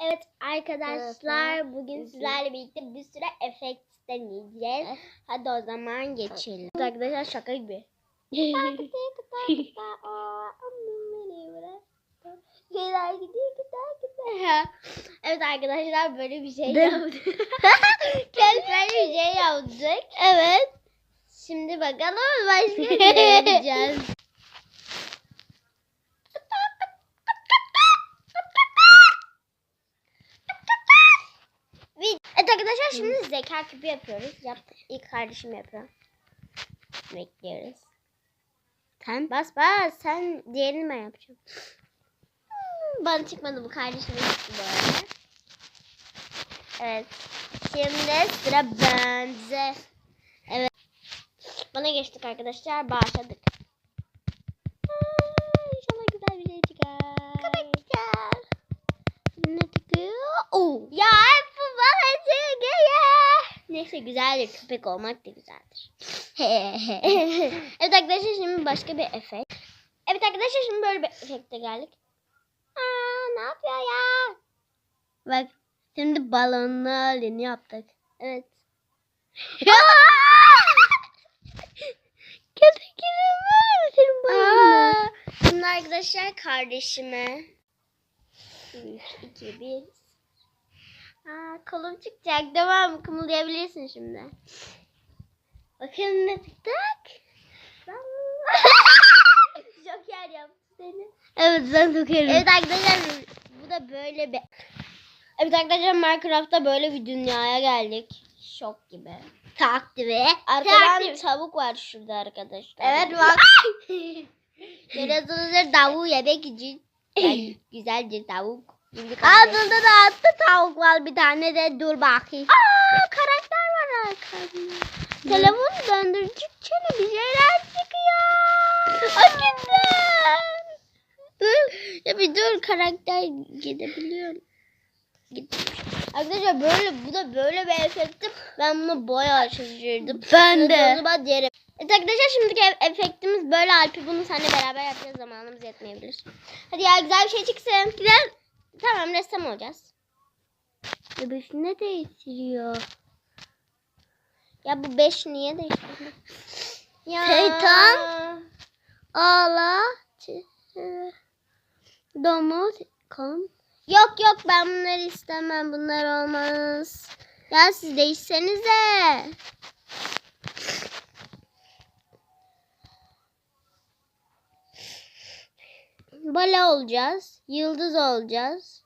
Evet arkadaşlar bugün sizlerle birlikte bir sürü efekt deneyeceğiz. Hadi o zaman geçelim. Evet. Arkadaşlar şaka gibi. evet arkadaşlar böyle bir şey yaptık. Kendimiz bir şey yaptık. Evet. Şimdi bakalım başka ne yapacağız. şimdi zeka küpü yapıyoruz. Yaptık. İlk kardeşim yapıyor. Bekliyoruz. Sen bas bas. Sen diğerini ben yapacağım. Hmm, Bana çıkmadı bu kardeşime çıktı bu arada. Evet. Şimdi sıra bende. Evet. Bana geçtik arkadaşlar. Başladık. Aa, İnşallah güzel bir şey çıkar. Kapatacağız. Ne çıkıyor? Oo. Ya hep bu bana çıkıyor. Neyse güzeldir. Köpek olmak da güzeldir. evet arkadaşlar şimdi başka bir efekt. Evet arkadaşlar şimdi böyle bir efekte geldik. Aa, ne yapıyor ya? Bak şimdi balonlu halini yaptık. Evet. Köpek gibi var senin balonlu. Şimdi arkadaşlar kardeşime 3, 2, 1. Aa, kolum çıkacak. Devam kımıldayabilirsin şimdi. Bakın ne tıktak. Joker yaptı seni. Evet ben Joker'im. Evet arkadaşlar bu da böyle bir... Evet arkadaşlar Minecraft'ta böyle bir dünyaya geldik. Şok gibi. Tak gibi. Arkadan tavuk var şurada arkadaşlar. Evet bak. Görüyorsunuz tavuğu yemek için. Yani güzelce tavuk. Ağzında da attı tavuk var bir tane de dur bakayım. Aa karakter var arkada. Telefonu döndürdükçe bir şeyler çıkıyor. Güzel. Dur. Ya bir dur karakter gidebiliyor. Gitmiş. Arkadaşlar böyle bu da böyle bir efektim. Ben bunu bayağı şaşırdım. Ben de. Acaba derim. Evet arkadaşlar şimdiki efektimiz böyle Alp'i bunu seninle beraber yapacağız. Zamanımız yetmeyebilir. Hadi ya güzel bir şey çıksın. Güzel. Tamam ressam olacağız. Ya beş ne değiştiriyor? Ya bu beş niye değiştiriyor? Ya. Şeytan. Ağla. Domuz. Kom. Yok yok ben bunları istemem. Bunlar olmaz. Ya siz değişsenize. Bala olacağız. Yıldız olacağız.